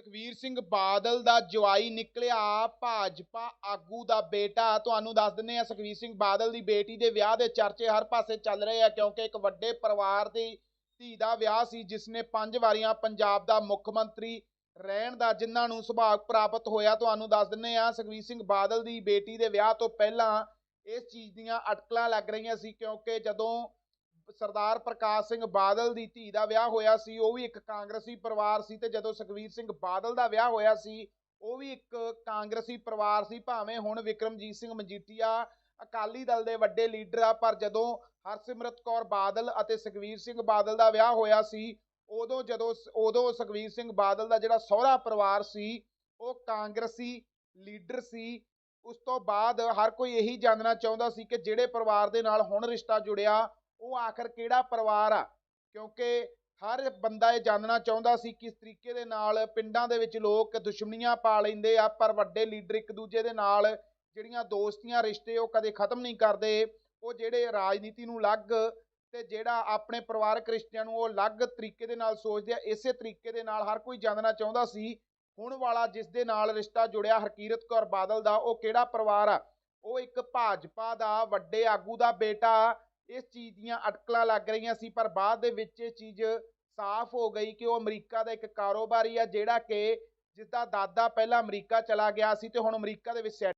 ਸੁਖਵੀਰ ਸਿੰਘ ਬਾਦਲ ਦਾ ਜਵਾਈ ਨਿਕਲਿਆ, ਭਾਜਪਾ ਆਗੂ ਦਾ ਬੇਟਾ। ਤੁਹਾਨੂੰ ਦੱਸ ਦਿੰਨੇ ਆ ਸੁਖਵੀਰ ਸਿੰਘ ਬਾਦਲ ਦੀ ਬੇਟੀ ਦੇ ਵਿਆਹ ਦੇ ਚਰਚੇ ਹਰ ਪਾਸੇ ਚੱਲ ਰਹੇ ਆ, ਕਿਉਂਕਿ ਇੱਕ ਵੱਡੇ ਪਰਿਵਾਰ ਦੀ ਧੀ ਦਾ ਵਿਆਹ ਸੀ, ਜਿਸ ਨੇ ਪੰਜ ਵਾਰੀਆਂ ਪੰਜਾਬ ਦਾ ਮੁੱਖ ਮੰਤਰੀ ਰਹਿਣ ਦਾ ਜਿਨ੍ਹਾਂ ਨੂੰ ਸੁਭਾਗ ਪ੍ਰਾਪਤ ਹੋਇਆ। ਤੁਹਾਨੂੰ ਦੱਸ ਦਿੰਨੇ ਆ ਸੁਖਵੀਰ ਸਿੰਘ ਬਾਦਲ ਦੀ ਬੇਟੀ ਦੇ ਵਿਆਹ ਤੋਂ ਪਹਿਲਾਂ ਇਸ ਚੀਜ਼ ਦੀਆਂ ਅਟਕਲਾਂ ਲੱਗ ਰਹੀਆਂ ਸੀ, ਕਿਉਂਕਿ ਜਦੋਂ ਸਰਦਾਰ ਪ੍ਰਕਾਸ਼ ਸਿੰਘ ਬਾਦਲ ਦੀ ਧੀ ਦਾ ਵਿਆਹ ਹੋਇਆ ਸੀ, ਉਹ ਵੀ ਇੱਕ ਕਾਂਗਰਸੀ ਪਰਿਵਾਰ ਸੀ ਤੇ ਜਦੋਂ ਸੁਖਵੀਰ ਸਿੰਘ ਬਾਦਲ ਦਾ ਵਿਆਹ ਹੋਇਆ ਸੀ, ਉਹ ਵੀ ਇੱਕ ਕਾਂਗਰਸੀ ਪਰਿਵਾਰ ਸੀ, ਭਾਵੇਂ ਹੁਣ ਵਿਕਰਮਜੀਤ ਸਿੰਘ ਮਜੀਠੀਆ ਅਕਾਲੀ ਦਲ ਦੇ ਵੱਡੇ ਲੀਡਰ ਆ, ਪਰ ਜਦੋਂ ਹਰਸਿਮਰਤ ਕੌਰ ਬਾਦਲ ਅਤੇ ਸੁਖਵੀਰ ਸਿੰਘ ਬਾਦਲ ਦਾ ਵਿਆਹ ਹੋਇਆ ਸੀ, ਉਦੋਂ ਜਦੋਂ ਉਦੋਂ ਸੁਖਵੀਰ ਸਿੰਘ ਬਾਦਲ ਦਾ ਜਿਹੜਾ ਸਹੁਰਾ ਪਰਿਵਾਰ ਸੀ, ਉਹ ਕਾਂਗਰਸੀ ਲੀਡਰ ਸੀ। ਉਸ ਤੋਂ ਬਾਅਦ ਹਰ ਕੋਈ ਇਹੀ ਜਾਣਨਾ ਚਾਹੁੰਦਾ ਸੀ ਕਿ ਜਿਹੜੇ ਪਰਿਵਾਰ ਦੇ ਨਾਲ ਹੁਣ ਰਿਸ਼ਤਾ ਜੁੜਿਆ ਉਹ ਆਖਰ ਕਿਹੜਾ ਪਰਿਵਾਰ ਆ? ਕਿਉਂਕਿ ਹਰ ਬੰਦਾ ਇਹ ਜਾਣਨਾ ਚਾਹੁੰਦਾ ਸੀ ਕਿਸ ਤਰੀਕੇ ਦੇ ਨਾਲ ਪਿੰਡਾਂ ਦੇ ਵਿੱਚ ਲੋਕ ਦੁਸ਼ਮਣੀਆਂ ਪਾ ਲੈਂਦੇ ਆ, ਪਰ ਵੱਡੇ ਲੀਡਰ ਇੱਕ ਦੂਜੇ ਦੇ ਨਾਲ ਜਿਹੜੀਆਂ ਦੋਸਤੀਆਂ, ਰਿਸ਼ਤੇ ਉਹ ਕਦੇ ਖਤਮ ਨਹੀਂ ਕਰਦੇ। ਉਹ ਜਿਹੜੇ ਰਾਜਨੀਤੀ ਨੂੰ ਅਲੱਗ ਤੇ ਜਿਹੜਾ ਆਪਣੇ ਪਰਿਵਾਰਕ ਰਿਸ਼ਤਿਆਂ ਨੂੰ ਉਹ ਅਲੱਗ ਤਰੀਕੇ ਦੇ ਨਾਲ ਸੋਚਦੇ ਆ, ਇਸੇ ਤਰੀਕੇ ਦੇ ਨਾਲ ਹਰ ਕੋਈ ਜਾਣਨਾ ਚਾਹੁੰਦਾ ਸੀ, ਹੁਣ ਵਾਲਾ ਜਿਸ ਦੇ ਨਾਲ ਰਿਸ਼ਤਾ ਜੁੜਿਆ ਹਰਕੀਰਤ ਕੌਰ ਬਾਦਲ ਦਾ, ਉਹ ਕਿਹੜਾ ਪਰਿਵਾਰ ਆ? ਉਹ ਇੱਕ ਭਾਜਪਾ ਦਾ ਵੱਡੇ ਆਗੂ ਦਾ ਬੇਟਾ ਇਸ ਚੀਜ਼ ਦੀਆਂ ਅਟਕਲਾਂ ਲੱਗ ਰਹੀਆਂ ਸੀ, ਪਰ ਬਾਅਦ ਦੇ ਵਿੱਚ ਇਹ ਚੀਜ਼ ਸਾਫ਼ ਹੋ ਗਈ ਕਿ ਉਹ ਅਮਰੀਕਾ ਦਾ ਇੱਕ ਕਾਰੋਬਾਰੀ ਆ, ਜਿਹੜਾ ਕਿ ਜਿਸ ਦਾ ਦਾਦਾ ਪਹਿਲਾਂ ਅਮਰੀਕਾ ਚਲਾ ਗਿਆ ਸੀ ਤੇ ਹੁਣ ਅਮਰੀਕਾ ਦੇ ਵਿੱਚ ਸੈਟ